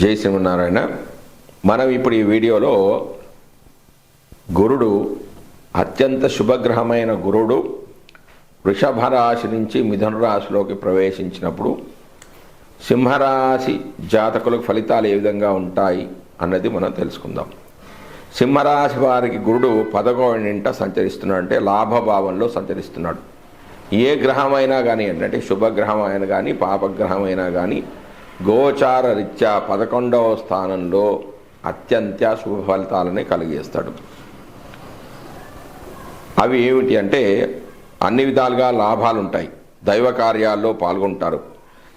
జై శ్రీమన్నారాయణ మనం ఇప్పుడు ఈ వీడియోలో గురుడు అత్యంత శుభగ్రహమైన గురుడు వృషభ రాశి నుంచి మిథున రాశిలోకి ప్రవేశించినప్పుడు సింహరాశి జాతకులకు ఫలితాలు ఏ విధంగా ఉంటాయి అన్నది మనం తెలుసుకుందాం. సింహరాశి వారికి గురుడు పదకొండింట సంచరిస్తున్నాడు అంటే లాభభావంలో సంచరిస్తున్నాడు. ఏ గ్రహమైనా కానీ ఏంటంటే శుభగ్రహం అయినా కానీ పాపగ్రహమైనా కానీ గోచార రీత్యా పదకొండవ స్థానంలో అత్యంత శుభ ఫలితాలని కలిగేస్తాడు. అవి ఏమిటి అంటే అన్ని విధాలుగా లాభాలు ఉంటాయి దైవ కార్యాల్లో పాల్గొంటారు.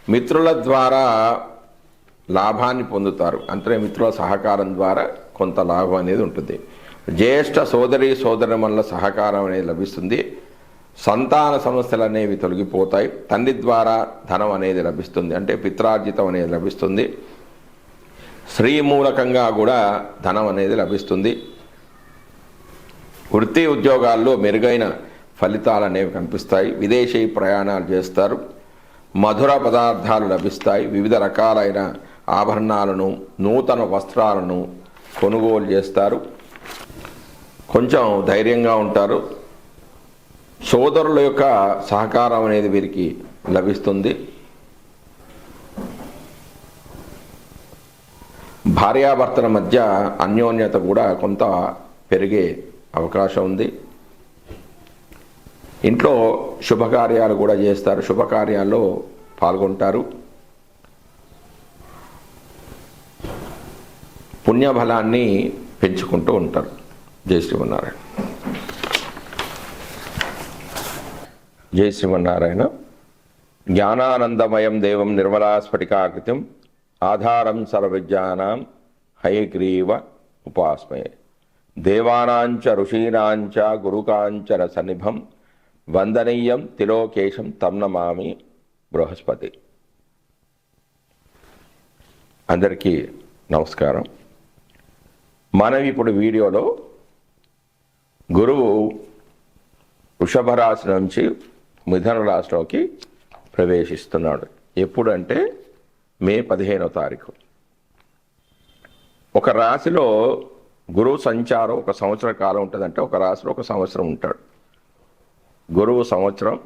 మిత్రుల ద్వారా లాభాన్ని పొందుతారు. అంటే మిత్రుల సహకారం ద్వారా కొంత లాభం అనేది ఉంటుంది. జ్యేష్ఠ సోదరి సోదరిమణుల సహకారం అనేది లభిస్తుంది. సంతాన సమస్యలు అనేవి తొలగిపోతాయి. తండ్రి ద్వారా ధనం అనేది లభిస్తుంది. అంటే పిత్రార్జితం అనేది లభిస్తుంది. స్త్రీ మూలకంగా కూడా ధనం అనేది లభిస్తుంది. వృత్తి ఉద్యోగాల్లో మెరుగైన ఫలితాలు అనేవి కనిపిస్తాయి. విదేశీ ప్రయాణాలు చేస్తారు. మధుర పదార్థాలు లభిస్తాయి. వివిధ రకాలైన ఆభరణాలను నూతన వస్త్రాలను కొనుగోలు చేస్తారు. కొంచెం ధైర్యంగా ఉంటారు. సోదరుల యొక్క సహకారం అనేది వీరికి లభిస్తుంది. భార్యాభర్తల మధ్య అన్యోన్యత కూడా కొంత పెరిగే అవకాశం ఉంది. ఇంట్లో శుభకార్యాలు కూడా చేస్తారు. శుభకార్యాల్లో పాల్గొంటారు. పుణ్యబలాన్ని పెంచుకుంటూ ఉంటారు. జై శ్రీమన్నారాయణ. జై శ్రీమన్నారాయణ. జ్ఞానానందమయం దేవం నిర్మలాస్ఫటికాకృతిం ఆధారం సర్వజ్ఞానం. హయగ్రీవ ఉపాస్మయే దేవానాంచ ఋషీనాంచ గురుకాంచన సన్నిభం వందనీయం తిలోకేశం తం నమామి బృహస్పతి. అందరికీ నమస్కారం. మనం ఇప్పుడు వీడియోలో గురువు వృషభ రాశి నుంచి మిథున రాశిలోకి ప్రవేశిస్తున్నాడు. ఎప్పుడంటే మే పదిహేనో తారీఖు. ఒక రాశిలో గురువు సంచారం ఒక సంవత్సర కాలం ఉంటుందంటే ఒక రాశిలో ఒక సంవత్సరం ఉంటాడు. గురువు సంవత్సరం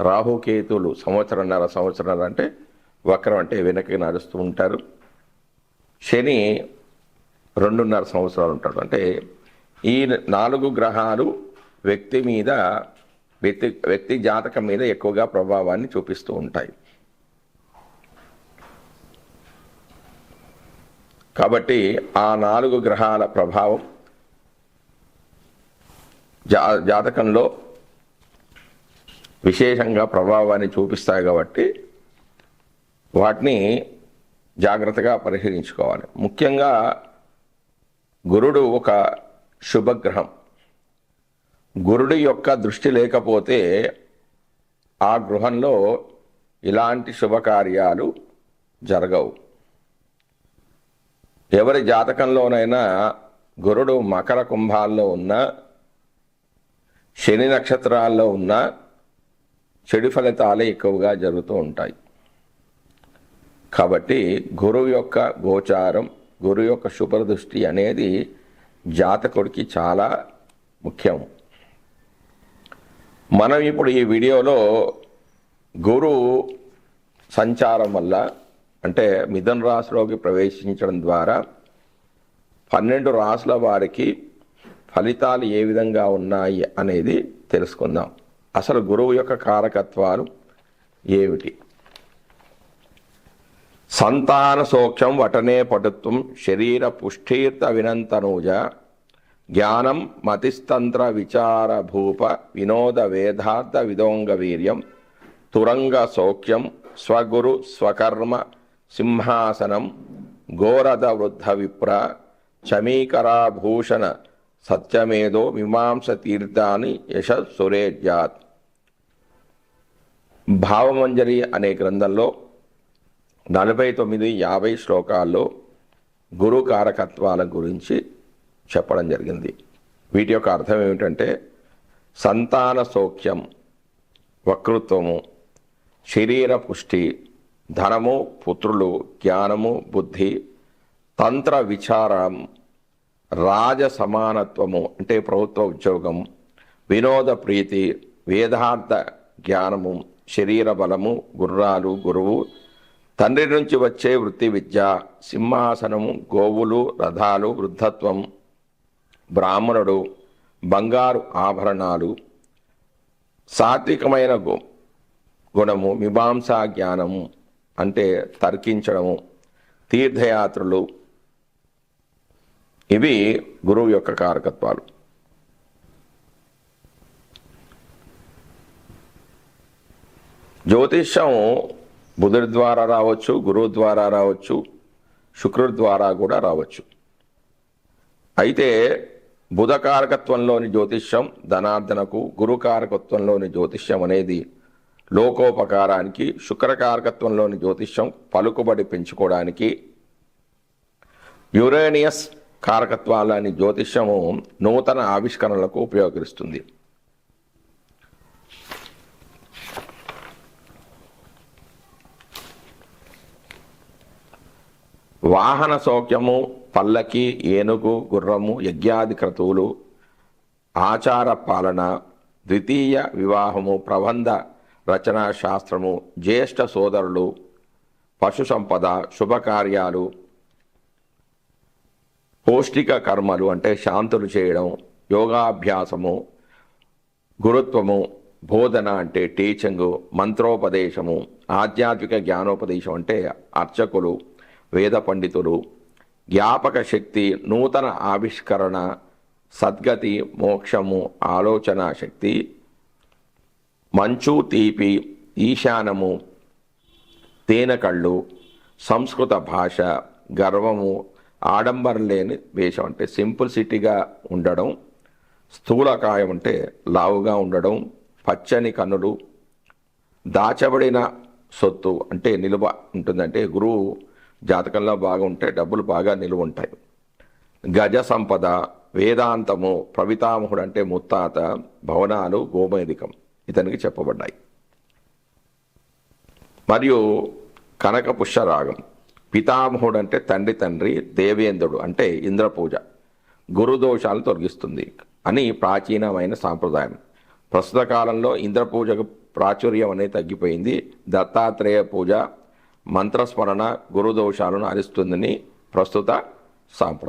రాహుకేతువులు సంవత్సరంన్నర సంవత్సరాలు అంటే వక్రం అంటే వెనక్కి నడుస్తూ ఉంటారు. శని రెండున్నర సంవత్సరాలు ఉంటాడు. అంటే ఈ నాలుగు గ్రహాలు వ్యక్తి మీద వ్యక్తి వ్యక్తి జాతకం మీద ఎక్కువగా ప్రభావాన్ని చూపిస్తూ ఉంటాయి. కాబట్టి ఆ నాలుగు గ్రహాల ప్రభావం జా జాతకంలో విశేషంగా ప్రభావాన్ని చూపిస్తాయి కాబట్టి వాటిని జాగ్రత్తగా పరిశీలించుకోవాలి. ముఖ్యంగా గురుడు ఒక శుభగ్రహం. గురుడి యొక్క దృష్టి లేకపోతే ఆ గృహంలో ఇలాంటి శుభకార్యాలు జరగవు. ఎవరి జాతకంలోనైనా గురుడు మకర కుంభాల్లో ఉన్న శని నక్షత్రాల్లో ఉన్న చెడు ఫలితాలే ఎక్కువగా జరుగుతూ ఉంటాయి. కాబట్టి గురువు యొక్క గోచారం గురువు యొక్క శుభదృష్టి అనేది జాతకుడికి చాలా ముఖ్యం. మనం ఇప్పుడు ఈ వీడియోలో గురువు సంచారం వల్ల అంటే మిథున రాశిలోకి ప్రవేశించడం ద్వారా పన్నెండు రాసుల వారికి ఫలితాలు ఏ విధంగా ఉన్నాయి అనేది తెలుసుకుందాం. అసలు గురువు యొక్క కారకత్వాలు ఏమిటి? సంతాన సోక్షం వటనే పటుత్వం శరీర పుష్ఠీర్త వినంతనూజ జ్ఞానం మతిస్తంత్ర విచారభూప వినోద వేదార్థ విదోంగ వీర్యం తురంగ సౌఖ్యం స్వగురు స్వకర్మ సింహాసనం గోరద వృద్ధ విప్ర చమీకరాభూషణ సత్యమేదో మీమాంస తీర్థాని యశ సురేజ్యాత్. భావమంజరి అనే గ్రంథంలో నలభై తొమ్మిది యాభై శ్లోకాల్లో గురు కారకత్వాల గురించి చెప్పడం జరిగింది. వీటి యొక్క అర్థం ఏమిటంటే సంతాన సౌఖ్యం వక్తృత్వము శరీర పుష్టి ధనము పుత్రులు జ్ఞానము బుద్ధి తంత్ర విచారం రాజ సమానత్వము అంటే ప్రభుత్వ ఉద్యోగం వినోద ప్రీతి వేదార్థ జ్ఞానము శరీర బలము గుర్రాలు గురువు తండ్రి నుంచి వచ్చే వృత్తి విద్య సింహాసనము గోవులు రథాలు వృద్ధత్వం బ్రాహ్మణుడు బంగారు ఆభరణాలు సాత్వికమైన గుణము మీమాంసా జ్ఞానము అంటే తర్కించడము తీర్థయాత్రలు. ఇవి గురువు యొక్క కారకత్వాలు. జ్యోతిష్యం బుధుడి ద్వారా రావచ్చు గురువు ద్వారా రావచ్చు శుక్రుడి ద్వారా కూడా రావచ్చు. అయితే బుధ కారకత్వంలోని జ్యోతిష్యం ధనార్ధనకు గురుకారకత్వంలోని జ్యోతిష్యం అనేది లోకోపకారానికి శుక్ర కారకత్వంలోని జ్యోతిష్యం పలుకుబడి పెంచుకోవడానికి యురేనియస్ కారకత్వాలని జ్యోతిష్యము నూతన ఆవిష్కరణలకు ఉపయోగిస్తుంది. వాహన సౌఖ్యము పల్లకి ఏనుగు గుర్రము యజ్ఞాది క్రతువులు ఆచార పాలన ద్వితీయ వివాహము ప్రబంధ రచనా శాస్త్రము జ్యేష్ఠ సోదరులు పశు సంపద శుభకార్యాలు పౌష్టిక కర్మలు అంటే శాంతులు చేయడం యోగాభ్యాసము గురుత్వము బోధన అంటే టీచింగు మంత్రోపదేశము ఆధ్యాత్మిక జ్ఞానోపదేశం అంటే అర్చకులు వేద పండితులు జ్ఞాపక శక్తి నూతన ఆవిష్కరణ సద్గతి మోక్షము ఆలోచన శక్తి మంచు తీపి ఈశానము తేనెకళ్ళు సంస్కృత భాష గర్వము ఆడంబరం లేని వేషం అంటే సింపుల్సిటీగా ఉండడం స్థూలకాయం అంటే లావుగా ఉండడం పచ్చని కన్నులు దాచబడిన సొత్తు అంటే నిలువ ఉంటుందంటే గురువు జాతకంలో బాగా ఉంటాయి డబ్బులు బాగా నిలువ ఉంటాయి గజ సంపద వేదాంతము ప్రవితామహుడు అంటే ముత్తాత భవనాలు గోమేధికం ఇతనికి చెప్పబడ్డాయి. మరియు కనక పుష్యరాగం పితామహుడు అంటే తండ్రి తండ్రి దేవేంద్రుడు అంటే ఇంద్రపూజ. గురుదోషాలు తొలగిస్తుంది అని ప్రాచీనమైన సాంప్రదాయం. ప్రస్తుత కాలంలో ఇంద్రపూజకు ప్రాచుర్యం అనేది తగ్గిపోయింది. దత్తాత్రేయ పూజ మంత్రస్మరణ గురుదోషాలను అరిస్తుందని ప్రస్తుత సాంప్రదాయం.